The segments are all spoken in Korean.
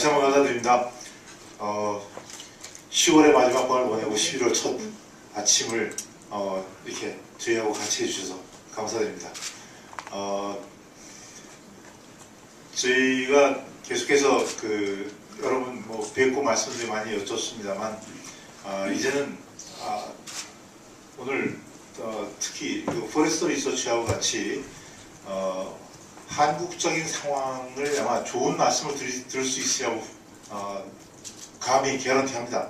다시 한번 감사드립니다. 어, 10월의 마지막 번을 보내고 11월 첫 아침을 어, 이렇게 저희하고 같이 해주셔서 감사드립니다. 어, 저희가 계속해서 그 여러분 뭐 뵙고 말씀들 많이 여쭙습니다만 아, 이제는 아, 오늘 어, 특히 그 포레스터 리서치하고 같이 어, 한국적인 상황을 아마 좋은 말씀을 드리, 들을 수 있으라고 어, 감히 개런티합니다.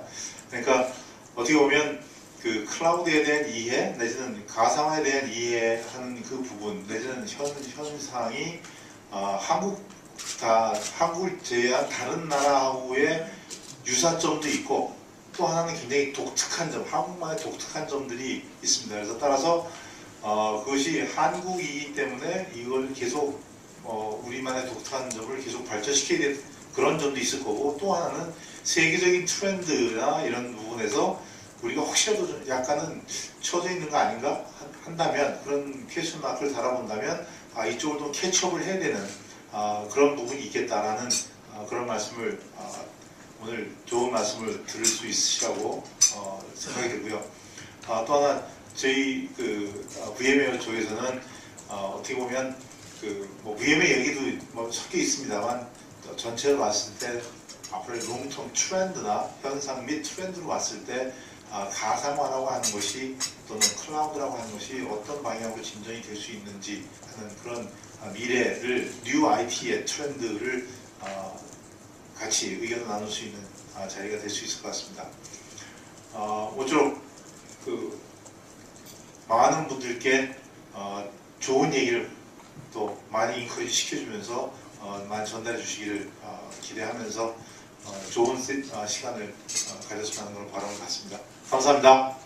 그러니까 어떻게 보면 그 클라우드에 대한 이해 내지는 가상화에 대한 이해하는 그 부분 내지는 현 현상이 어, 한국 다 한국을 제외한 다른 나라하고의 유사점도 있고 또 하나는 굉장히 독특한 점, 한국만의 독특한 점들이 있습니다. 그래서 따라서 어, 그것이 한국이기 때문에 이걸 계속 어, 우리만의 독특한 점을 계속 발전시켜야 될 그런 점도 있을 거고 또 하나는 세계적인 트렌드나 이런 부분에서 우리가 혹시라도 좀 약간은 처져 있는 거 아닌가 한- 한다면 그런 퀘스천 마크를 달아본다면 아, 이쪽을 좀 캐치업을 해야 되는 아, 그런 부분이 있겠다라는 아, 그런 말씀을 아, 오늘 좋은 말씀을 들을 수 있으시라고 어, 생각이 들고요. 아, 또 하나 저희 그 아, VM웨어 쪽에서는 어, 어떻게 보면 그뭐 VM의 얘기도 뭐 섞여 있습니다만 또 전체로 봤을 때 앞으로의 롱텀 트렌드나 현상 및 트렌드로 봤을 때 아, 가상화라고 하는 것이 또는 클라우드라고 하는 것이 어떤 방향으로 진전이 될 수 있는지 하는 그런 아, 미래를 뉴 IT의 트렌드를 아, 같이 의견을 나눌 수 있는 아, 자리가 될 수 있을 것 같습니다. 어, 모쪼록 그 많은 분들께 어, 좋은 얘기를 또 많이 인커리지 시켜주면서 어, 많이 전달해 주시기를 어, 기대하면서 어, 좋은 세- 어, 시간을 어, 가졌으면 하는 걸 바라는 것 같습니다. 감사합니다.